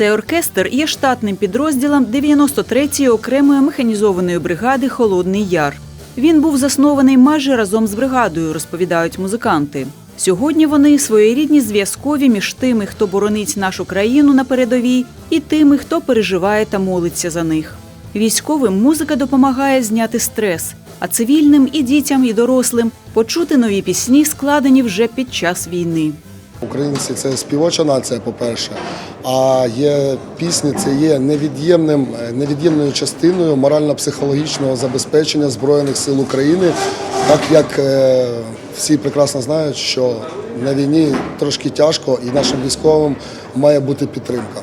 Цей оркестр є штатним підрозділом 93-ї окремої механізованої бригади Холодний Яр. Він був заснований майже разом з бригадою, розповідають музиканти. Сьогодні вони своєрідні зв'язкові між тими, хто боронить нашу країну на передовій, і тими, хто переживає та молиться за них. Військовим музика допомагає зняти стрес, а цивільним і дітям, і дорослим почути нові пісні, складені вже під час війни. Українці це співоча нація, по-перше. А є пісні, це є невід'ємним, невід'ємною частиною морально-психологічного забезпечення Збройних сил України, так як е, всі прекрасно знають, що на війні трошки тяжко і нашим військовим має бути підтримка.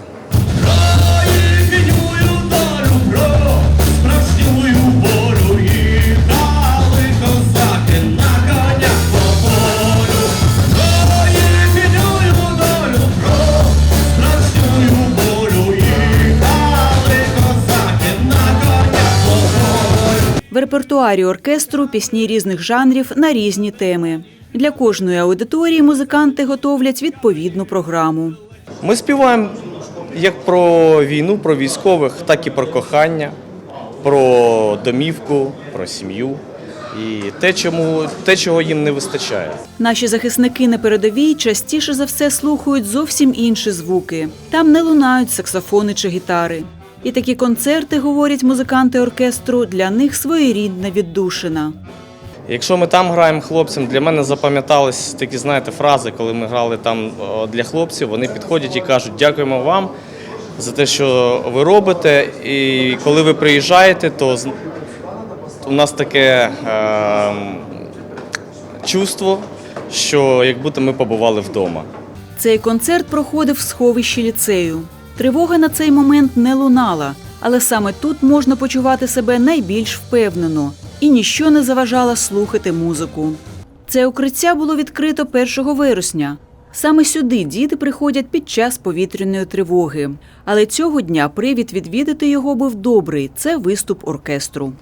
Репертуарі оркестру пісні різних жанрів на різні теми. Для кожної аудиторії музиканти готовлять відповідну програму. Ми співаємо як про війну, про військових, так і про кохання, про домівку, про сім'ю і те, чому, те, чого їм не вистачає. Наші захисники на передовій частіше за все слухають зовсім інші звуки. Там не лунають саксофони чи гітари. І такі концерти, говорять музиканти оркестру, для них своєрідна віддушина. Якщо ми там граємо хлопцям, для мене запам'ятались такі, знаєте, фрази, коли ми грали там для хлопців, вони підходять і кажуть, дякуємо вам за те, що ви робите. І коли ви приїжджаєте, то у нас таке е, чувство, що як будто ми побували вдома. Цей концерт проходив в сховищі ліцею. Тривога на цей момент не лунала, але саме тут можна почувати себе найбільш впевнено, і ніщо не заважало слухати музику. Це укриття було відкрито 1 вересня. Саме сюди діти приходять під час повітряної тривоги. Але цього дня привід відвідати його був добрий це виступ оркестру.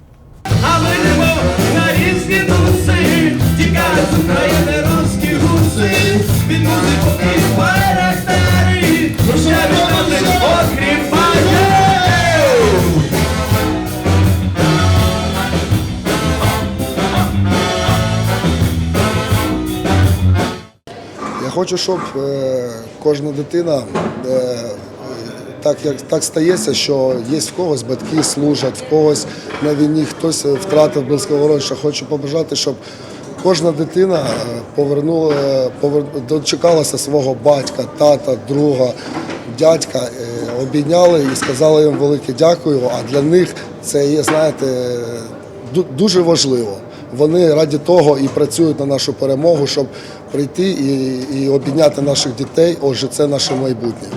Хочу, щоб е, кожна дитина, е, так як так стається, що є в когось батьки служать, в когось на війні хтось втратив близького родича. Хочу побажати, щоб кожна дитина е, повернула, повер... дочекалася свого батька, тата, друга, дядька, е, обійняли і сказали їм велике дякую. А для них це є, знаєте, дуже важливо. Вони раді того і працюють на нашу перемогу, щоб прийти і, і обійняти наших дітей. Отже, це наше майбутнє.